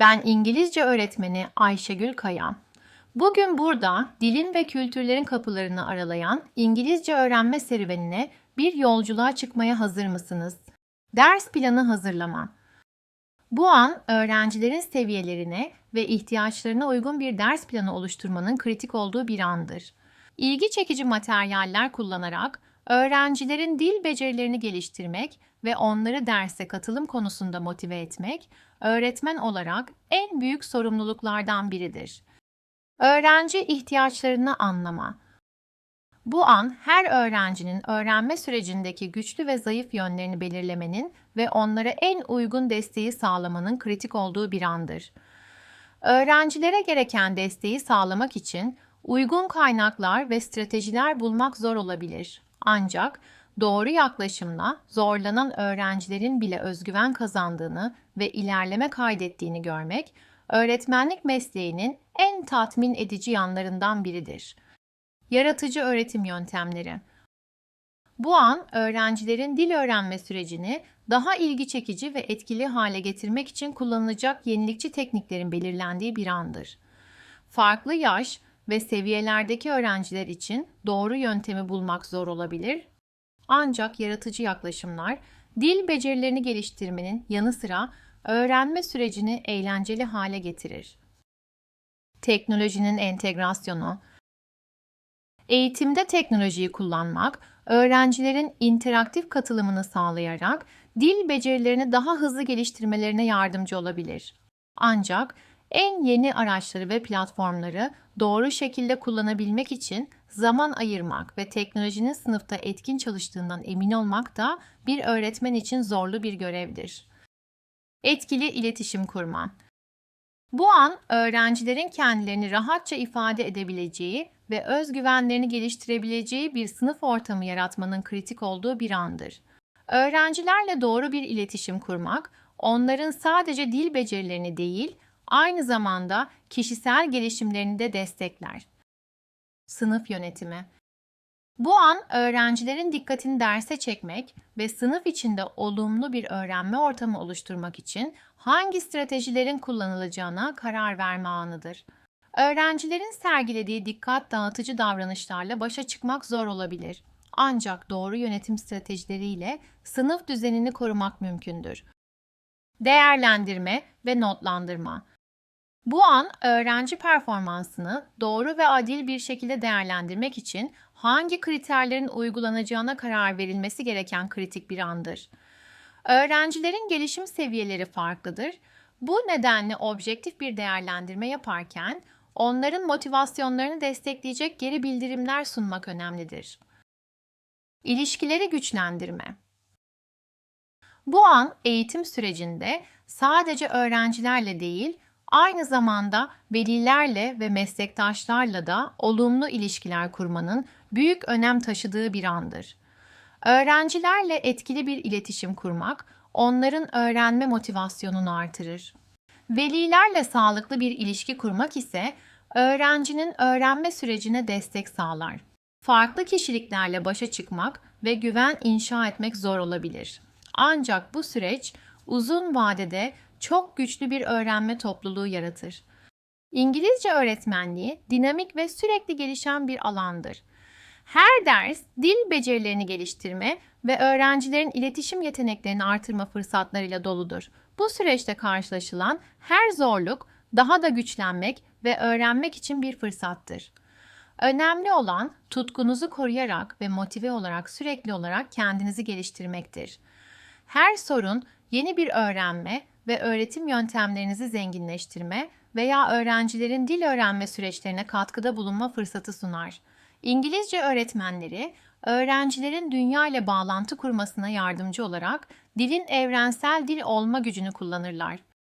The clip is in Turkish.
Ben İngilizce öğretmeni Ayşegül Kayan. Bugün burada dilin ve kültürlerin kapılarını aralayan İngilizce öğrenme serüvenine bir yolculuğa çıkmaya hazır mısınız? Ders planı hazırlama. Bu an öğrencilerin seviyelerine ve ihtiyaçlarına uygun bir ders planı oluşturmanın kritik olduğu bir andır. İlgi çekici materyaller kullanarak öğrencilerin dil becerilerini geliştirmek ve onları derse katılım konusunda motive etmek, öğretmen olarak en büyük sorumluluklardan biridir. Öğrenci ihtiyaçlarını anlama. Bu an her öğrencinin öğrenme sürecindeki güçlü ve zayıf yönlerini belirlemenin ve onlara en uygun desteği sağlamanın kritik olduğu bir andır. Öğrencilere gereken desteği sağlamak için uygun kaynaklar ve stratejiler bulmak zor olabilir. Ancak doğru yaklaşımla zorlanan öğrencilerin bile özgüven kazandığını ve ilerleme kaydettiğini görmek, öğretmenlik mesleğinin en tatmin edici yanlarından biridir. Yaratıcı öğretim yöntemleri. Bu an öğrencilerin dil öğrenme sürecini daha ilgi çekici ve etkili hale getirmek için kullanılacak yenilikçi tekniklerin belirlendiği bir andır. Farklı yaş ve seviyelerdeki öğrenciler için doğru yöntemi bulmak zor olabilir. Ancak yaratıcı yaklaşımlar dil becerilerini geliştirmenin yanı sıra öğrenme sürecini eğlenceli hale getirir. Teknolojinin entegrasyonu Eğitimde teknolojiyi kullanmak, öğrencilerin interaktif katılımını sağlayarak dil becerilerini daha hızlı geliştirmelerine yardımcı olabilir. Ancak en yeni araçları ve platformları doğru şekilde kullanabilmek için zaman ayırmak ve teknolojinin sınıfta etkin çalıştığından emin olmak da bir öğretmen için zorlu bir görevdir. Etkili iletişim kurma. Bu an öğrencilerin kendilerini rahatça ifade edebileceği ve özgüvenlerini geliştirebileceği bir sınıf ortamı yaratmanın kritik olduğu bir andır. Öğrencilerle doğru bir iletişim kurmak, onların sadece dil becerilerini değil, aynı zamanda kişisel gelişimlerini de destekler. Sınıf yönetimi bu an öğrencilerin dikkatini derse çekmek ve sınıf içinde olumlu bir öğrenme ortamı oluşturmak için hangi stratejilerin kullanılacağına karar verme anıdır. Öğrencilerin sergilediği dikkat dağıtıcı davranışlarla başa çıkmak zor olabilir. Ancak doğru yönetim stratejileriyle sınıf düzenini korumak mümkündür. Değerlendirme ve notlandırma. Bu an öğrenci performansını doğru ve adil bir şekilde değerlendirmek için hangi kriterlerin uygulanacağına karar verilmesi gereken kritik bir andır. Öğrencilerin gelişim seviyeleri farklıdır. Bu nedenle objektif bir değerlendirme yaparken onların motivasyonlarını destekleyecek geri bildirimler sunmak önemlidir. İlişkileri güçlendirme. Bu an eğitim sürecinde sadece öğrencilerle değil, aynı zamanda velilerle ve meslektaşlarla da olumlu ilişkiler kurmanın büyük önem taşıdığı bir andır. Öğrencilerle etkili bir iletişim kurmak onların öğrenme motivasyonunu artırır. Velilerle sağlıklı bir ilişki kurmak ise öğrencinin öğrenme sürecine destek sağlar. Farklı kişiliklerle başa çıkmak ve güven inşa etmek zor olabilir. Ancak bu süreç uzun vadede çok güçlü bir öğrenme topluluğu yaratır. İngilizce öğretmenliği dinamik ve sürekli gelişen bir alandır. Her ders dil becerilerini geliştirme ve öğrencilerin iletişim yeteneklerini artırma fırsatlarıyla doludur. Bu süreçte karşılaşılan her zorluk daha da güçlenmek ve öğrenmek için bir fırsattır. Önemli olan tutkunuzu koruyarak ve motive olarak sürekli olarak kendinizi geliştirmektir. Her sorun yeni bir öğrenme ve öğretim yöntemlerinizi zenginleştirme veya öğrencilerin dil öğrenme süreçlerine katkıda bulunma fırsatı sunar. İngilizce öğretmenleri öğrencilerin dünya ile bağlantı kurmasına yardımcı olarak dilin evrensel dil olma gücünü kullanırlar.